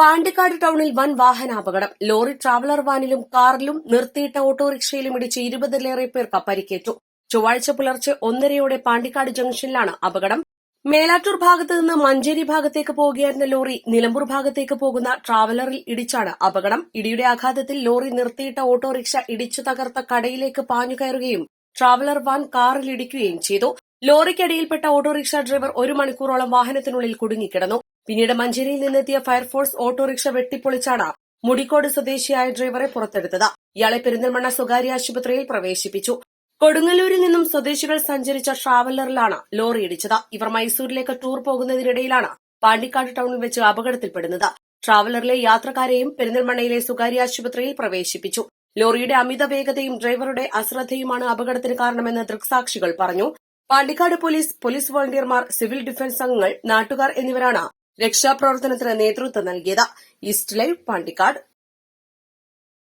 പാണ്ടിക്കാട് ടൌണിൽ വൻ വാഹനാപകടം. Lorry traveller വാനിലും കാറിലും നിർത്തിയിട്ട ഓട്ടോറിക്ഷയിലും ഇടിച്ച് ഇരുപതിലേറെ പേർക്ക് പരിക്കേറ്റു. ചൊവ്വാഴ്ച പുലർച്ചെ ഒന്നരയോടെ പാണ്ടിക്കാട് ജംഗ്ഷനിലാണ് അപകടം. മേലാറ്റൂർ ഭാഗത്ത് നിന്ന് മഞ്ചേരി ഭാഗത്തേക്ക് പോകുകയായിരുന്ന ലോറി നിലമ്പൂർ ഭാഗത്തേക്ക് പോകുന്ന ട്രാവലറിൽ ഇടിച്ചാണ് അപകടം. ഇടിയുടെ ആഘാതത്തിൽ ലോറി നിർത്തിയിട്ട ഓട്ടോറിക്ഷ ഇടിച്ചു തകർത്ത കടയിലേക്ക് പാഞ്ഞു കയറുകയും ട്രാവലർ വാൻ കാറിൽ ഇടിക്കുകയും ചെയ്തു. ലോറിക്കടിയിൽപ്പെട്ട ഓട്ടോറിക്ഷ ഡ്രൈവർ ഒരു മണിക്കൂറോളം വാഹനത്തിനുള്ളിൽ കുടുങ്ങിക്കിടന്നു. പിന്നീട് മഞ്ചേരിയിൽ നിന്നെത്തിയ ഫയർഫോഴ്സ് ഓട്ടോറിക്ഷ വെട്ടിപ്പൊളിച്ചാണ് മുടിക്കോട് സ്വദേശിയായ ഡ്രൈവറെ പുറത്തെടുത്തത്. ഇയാളെ പെരിന്തൽമണ്ണ സ്വകാര്യ ആശുപത്രിയിൽ പ്രവേശിപ്പിച്ചു. കൊടുങ്ങല്ലൂരിൽ നിന്നും സ്വദേശികൾ സഞ്ചരിച്ച ട്രാവലറിലാണ് ലോറി ഇടിച്ചത്. ഇവർ മൈസൂരിലേക്ക് ടൂർ പോകുന്നതിനിടയിലാണ് പാണ്ടിക്കാട് ടൌണിൽ വെച്ച് അപകടത്തിൽപ്പെടുന്നത്. ട്രാവലറിലെ യാത്രക്കാരെയും പെരിന്തൽമണ്ണയിലെ സ്വകാര്യ ആശുപത്രിയിൽ പ്രവേശിപ്പിച്ചു. ലോറിയുടെ അമിത വേഗതയും ഡ്രൈവറുടെ അശ്രദ്ധയുമാണ് അപകടത്തിന് കാരണമെന്ന് ദൃക്സാക്ഷികൾ പറഞ്ഞു. പാണ്ടിക്കാട് പോലീസ് പോലീസ് വോളണ്ടിയർമാർ സിവിൽ ഡിഫൻസ് അംഗങ്ങൾ നാട്ടുകാർ എന്നിവരാണ് രക്ഷാപ്രവർത്തനത്തിന് നേതൃത്വം നൽകിയത് ഈസ്റ്റ് ലൈവ് പാണ്ടിക്കാട്